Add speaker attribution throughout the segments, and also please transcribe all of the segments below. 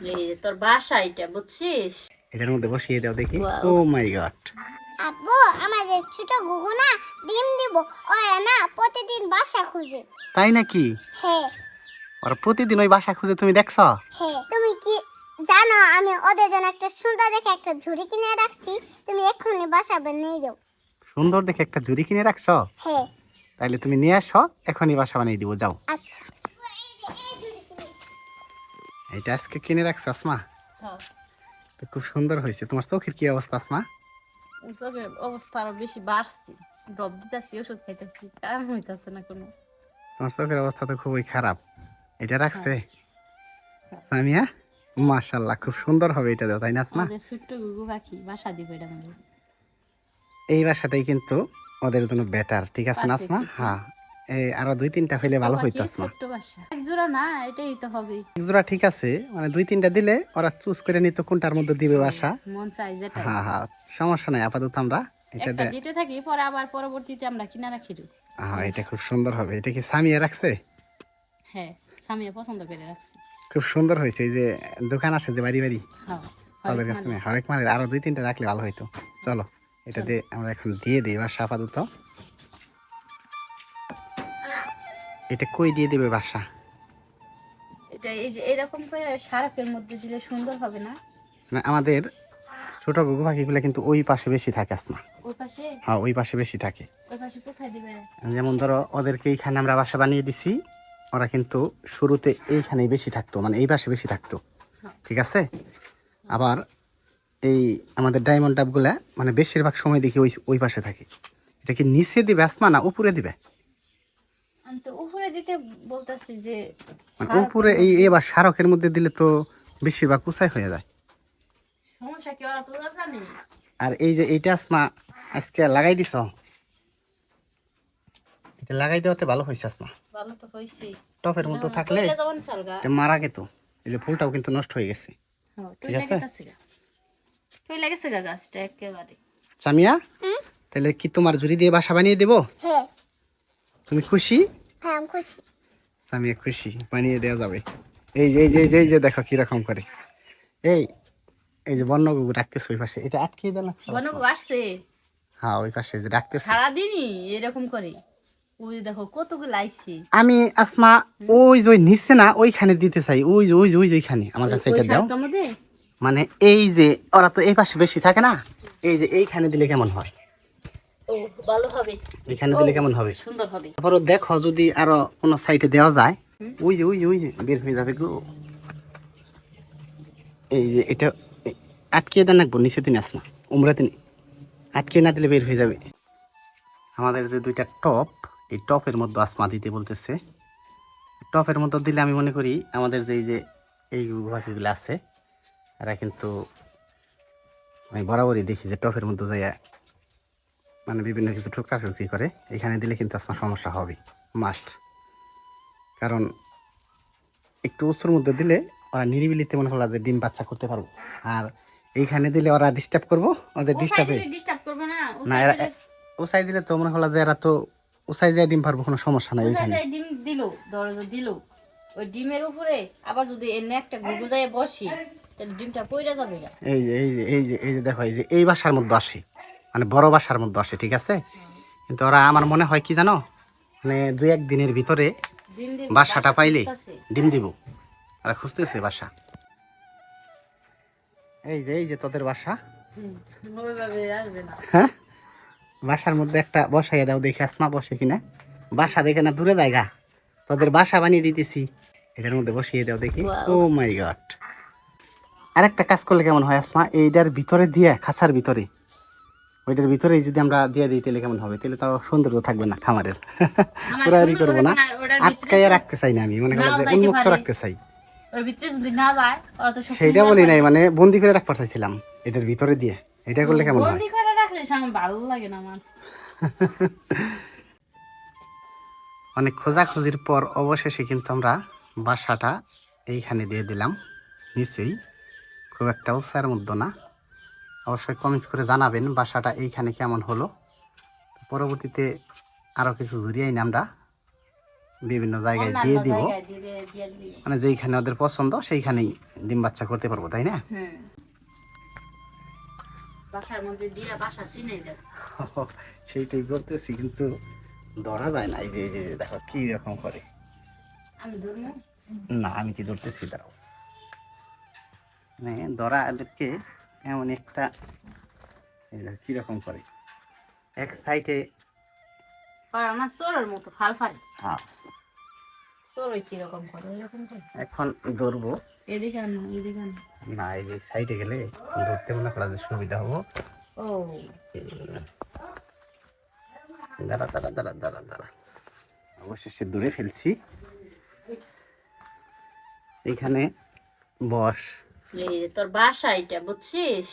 Speaker 1: এই তোর বাসা এটা বুঝছিস?
Speaker 2: এটার মধ্যে বসিয়ে দাও দেখি। ও মাই গড
Speaker 3: আব্বু আমাদের ছোট গুগু না ডিম দিব ওরা না প্রতিদিন বাসা খুঁজে।
Speaker 2: তাই নাকি?
Speaker 3: হ্যাঁ
Speaker 2: ওরা প্রতিদিন ওই বাসা খুঁজে তুমি দেখছ?
Speaker 3: হ্যাঁ তুমি কি জানো আমি ওদের জন্য একটা সুন্দর দেখে একটা ঝুড়ি কিনে রাখছি তুমি এক্ষুনি বাসা বানিয়ে দাও।
Speaker 2: সুন্দর দেখে একটা জুড়ি কিনে রাখছ?
Speaker 3: হ্যাঁ
Speaker 2: তাইলে তুমি নিয়ে আসো এখনই বাসা বানিয়ে দিব যাও।
Speaker 3: আচ্ছা।
Speaker 2: এটা আজকে কিনে রাখছো আসমা? তো খুব সুন্দর হয়েছে। তোমার চোখের কি অবস্থা আসমা?
Speaker 1: চোখের অবস্থা আরও বেশি বাড়ছে। ড্রপ দিতেছি ওষুধ খাইতেছি কাম হইতাছে না কোনো।
Speaker 2: তোমার চোখের অবস্থা তো খুবই খারাপ। এটা রাখছে? সামিয়া? মাশাল্লাহ খুব সুন্দর হবে এটা দাও তাই না আসমা?
Speaker 1: ছোট্ট গুগু পাখি বাসা দিব এটা আমাদের
Speaker 2: এই বাসাটাই কিন্তু ওদের জন্য বেটার ঠিক আছে না আসমা। হ্যাঁ। আরও দুই তিনটা হইলে ভালো হইতো আসমা।
Speaker 1: ছোট্ট এক জোড়া না এটাই তো হবে
Speaker 2: এক জোড়া ঠিক আছে মানে দুই তিনটা দিলে ওরা চুজ করে নিত কোনটার মধ্যে দিবে বাসা।
Speaker 1: মন চাই যেটা।
Speaker 2: হ্যাঁ হ্যাঁ সমস্যা নাই আপাতত আমরা এটা
Speaker 1: দিতে থাকি পরে আবার পরবর্তীতে আমরা কিনা রাখি
Speaker 2: হ্যাঁ এটা খুব সুন্দর হবে। এটা কি সামিয়া রাখছে?
Speaker 1: হ্যাঁ সামিয়া পছন্দ করে রাখছি।
Speaker 2: খুব সুন্দর হয়েছে এই যে দোকান আসে যে বাড়ি বাড়ি
Speaker 1: হ্যাঁ
Speaker 2: তাদের কাছে হরেক মালের আরও দুই তিনটা রাখলে ভালো হইতো। চলো এটা দিয়ে আমরা এখন দিয়ে দিই বাসা আপাতত। এটা কই দিয়ে দিবে বাসা?
Speaker 1: এটা এই যে এরকম করে সারকের মধ্যে দিলে সুন্দর হবে না?
Speaker 2: না আমাদের ছোট গুগু পাখিগুলো কিন্তু ওই পাশে বেশি থাকে আসমা।
Speaker 1: ওই পাশে?
Speaker 2: হ্যাঁ ওই পাশে বেশি থাকে।
Speaker 1: ওই পাশে কোথায় দিবে?
Speaker 2: যেমন ধরো ওদেরকে এইখানে আমরা বাসা বানিয়ে দিছি ওরা কিন্তু শুরুতে এইখানেই বেশি থাকতো মানে এই পাশে বেশি থাকতো।
Speaker 1: হ্যাঁ।
Speaker 2: ঠিক আছে? আবার এই আমাদের ডায়মন্ড ডাবগুলা মানে বেশিরভাগ সময় দেখি ওই ওই পাশে থাকে। এটা কি নিচে দিবে আসমা না উপরে দিবে?
Speaker 1: দিতে বলতাছি যে
Speaker 2: মানে উপরে এই এবার স্মারকের মধ্যে দিলে তো বেশিরভাগ উঁচাই হয়ে যায়।
Speaker 1: সমস্যা কি ওরা তো জানে
Speaker 2: আর এই যে এইটা আসমা আজকে লাগাই দিছ? এটা লাগাই দেওয়াতে ভালো হয়েছে আসমা
Speaker 1: ভালো তো হয়েছে।
Speaker 2: টপের মতো থাকলে এটা মারা যেত এই যে ফুলটাও কিন্তু নষ্ট হয়ে গেছে।
Speaker 1: হ্যাঁ
Speaker 2: ঠিক আছে?
Speaker 1: লাগেছে তুই লাগেছে গা গাছটা একেবারে।
Speaker 2: সামিয়া তাহলে কি তোমার জুড়ি দিয়ে বাসা বানিয়ে দেবো?
Speaker 3: হ্যাঁ।
Speaker 2: তুমি খুশি?
Speaker 3: হ্যাঁ আমি খুশি।
Speaker 2: সামিয়া খুশি বানিয়ে দেওয়া যাবে। এই যে এই যে এই যে- দেখো কীরকম করে। এই এই যে বন্য গুগু ডাকতেছে ওই পাশে। এটা আটকে দেন
Speaker 1: আসছে।
Speaker 2: হ্যাঁ ওই পাশে যে ডাকতেছে
Speaker 1: সারাদিনই এরকম করে। ওই দেখো কতগুলো আইছে।
Speaker 2: আমি আসমা ওই যে ওই নিচে না ওইখানে দিতে চাই। ওই যে ওই যে ওই আমার কাছে এটা দাও। মানে এই যে ওরা তো এই পাশে বেশি থাকে না? এই যে এইখানে দিলে কেমন হয়?
Speaker 1: ও ভালো হবে।
Speaker 2: এইখানে দিলে কেমন হবে?
Speaker 1: সুন্দর হবে।
Speaker 2: তারপরে দেখো যদি আরও কোনো সাইডে দেওয়া যায় ওই যে ওই যে ওই যে বের হয়ে যাবে গো। এই যে এটা আটকে দেন রাখব নিচে দিন আসমা উমরা দিন আটকে না দিলে বের হয়ে যাবে। আমাদের যে দুইটা টপ এই টপের মধ্যে আসমা দিতে বলতেছে। টপের মধ্যে দিলে আমি মনে করি আমাদের যে এই যে এই পাখিগুলো আছে এরা কিন্তু আমি বরাবরই দেখি যে টপের মধ্যে যাইয়া মানে বিভিন্ন কিছু টুকরা টুকরি করে এখানে দিলে কিন্তু আপনার সমস্যা হবে মাস্ট কারণ একটু উঁচুর মধ্যে দিলে ওরা নিরিবিলিতে মনে হলো যে ডিম বাচ্চা করতে পারব। আর এইখানে দিলে ওরা ডিস্টার্ব করব ওদের ডিস্টার্বে
Speaker 1: না
Speaker 2: এরা উঁচাই দিলে তো মনে হলো যে এরা তো উঁচাই যায় ডিম পারব কোনো সমস্যা নাই ওইখানে।
Speaker 1: ডিম দিল দরজা দিল। ওই ডিমের উপরে আবার যদি এনে একটা গুগু যায় বসি তাহলে ডিমটা যাবে
Speaker 2: এই যে এই যে এই যে এই যে দেখো এই যে এই বাসার মধ্যে আসে। মানে বড় বাসার মধ্যে আসে ঠিক আছে? কিন্তু ওরা আমার মনে হয় কি জানো? মানে দুই এক দিনের ভিতরে বাসাটা পাইলে ডিম দিব। আর খুঁজতেছে বাসা। এই যে এই যে তোদের বাসা। হ্যাঁ? বাসার মধ্যে একটা বসাইয়া দাও দেখে আসমা বসে কিনা। বাসা দেখে না দূরে জায়গা। তোদের বাসা বানিয়ে দিতেছি। এটার মধ্যে বসিয়ে দাও দেখি। ও. মাই গড আরেকটা কাজ করলে কেমন হয় আসমা? এইটার ভিতরে দিয়ে খাঁচার ভিতরে। ওইটার ভিতরে যদি আমরা দিয়ে দিই তাহলে কেমন হবে? তাহলে তাও সৌন্দর্য থাকবে না খামারের। পুরারি
Speaker 1: সুন্দর
Speaker 2: করব না। আটকাইয়া রাখতে চাই না আমি মনে উন্মুক্ত রাখতে চাই।
Speaker 1: ওর ভিতরে যদি না যায় ওরা তো
Speaker 2: সেইটা বলি নাই মানে বন্দি করে রাখতে চাইছিলাম এটার ভিতরে দিয়ে। এটা করলে কেমন হয়?
Speaker 1: বন্দি করে রাখলে ভালো লাগে না আমার।
Speaker 2: অনেক খোঁজাখুঁজির পর অবশেষে কিন্তু আমরা বাসাটা এইখানে দিয়ে দিলাম নিচেই। খুব একটা উৎসাহের মধ্যে না। অবশ্যই কমেন্টস করে জানাবেন বাসাটা এইখানে কেমন হলো। পরবর্তীতে আরও কিছু জুড়িয়াই না আমরা। বিভিন্ন জায়গায় দিয়ে দিব। মানে যেইখানে ওদের পছন্দ সেইখানেই ডিম বাচ্চা করতে পারব তাই না? সেইটাই করতেছি কিন্তু ধরা যায় না। এই যে দেখো কি রকম করে। না আমি কি ধরতেছি দাঁড়াও। মানে ধরা এদেরকে এমন একটা কীরকম করে? এক সাইডে
Speaker 1: মতো ফাল ফাল
Speaker 2: হ্যাঁ।
Speaker 1: চোর ওই কীরকম করে এরকম করে?
Speaker 2: এখন ধরবো।
Speaker 1: এদিকে আনো এদিকে আনো।
Speaker 2: না এই সাইডে গেলে ধরতে মনে করা যে সুবিধা হব।
Speaker 1: ও।
Speaker 2: দাঁড়া দাঁড়া দাঁড়া দাঁড়া দাঁড়া। অবশেষে দূরে ফেলছি। এইখানে বস।
Speaker 1: এই তোর বাসা এটা বুঝছিস?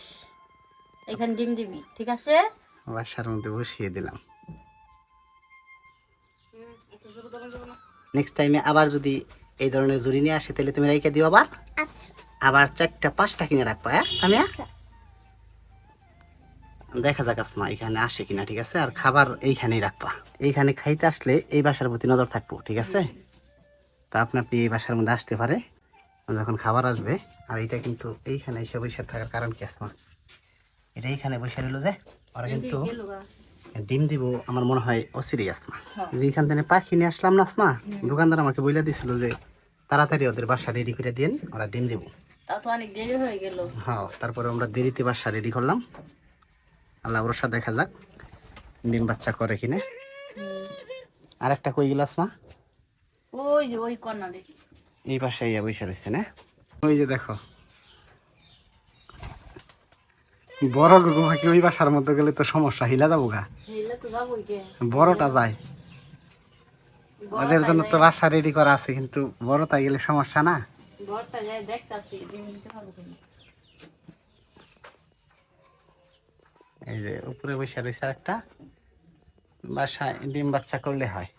Speaker 1: এখানে ডিম দিবি ঠিক আছে?
Speaker 2: বাসার মধ্যে বসিয়ে দিলাম। নেক্সট টাইমে আবার যদি এই ধরনের জুড়ি নিয়ে আসে তাহলে তুমি রেখে দিও আবার।
Speaker 3: আচ্ছা।
Speaker 2: আবার চারটা পাঁচটা কিনে রাখবা হ্যাঁ সামিয়া?
Speaker 3: আচ্ছা।
Speaker 2: দেখা যাক আসমা এখানে আসে কিনা ঠিক আছে? আর খাবার এইখানেই রাখবা। এইখানে খাইতে আসলে এই বাসার প্রতি নজর থাকব ঠিক আছে? তা আপনি আপনি এই বাসার মধ্যে আসতে পারে। যখন খাবার আসবে আর এইটা কিন্তু এইখানে এসে বসে থাকার কারণ কি আসমা এটা এইখানে বসে রইল যে ওরা কিন্তু ডিম দিব আমার মনে হয় অসিরি আসমা
Speaker 1: হ্যাঁ।
Speaker 2: যে এইখান থেকে পাখি নিয়ে আসলাম না আসমা দোকানদার আমাকে বইলা দিছিল যে তাড়াতাড়ি ওদের বাসা রেডি করে দিন ওরা ডিম দিব।
Speaker 1: হয়ে
Speaker 2: তারপরে আমরা দেরিতে বাসা রেডি করলাম। আল্লাহ ভরসা দেখা যাক ডিম বাচ্চা করে কিনে। আর একটা কই গেল আসমা
Speaker 1: ওই যে ওই কর্নারে।
Speaker 2: এই পাশে ইয়া বসে রয়েছে না? ওই যে দেখো। বড় গুগু পাখি ওই বাসার মধ্যে গেলে তো সমস্যা হিলা যাব গা?
Speaker 1: হেলে তো যাবোই কে
Speaker 2: বড়টা যায়। ওদের জন্য তো বাসা রেডি করা আছে কিন্তু বড়টা গেলে সমস্যা না? এই যে উপরে বসে রয়েছে একটা বাসায় ডিম বাচ্চা করলে হয়।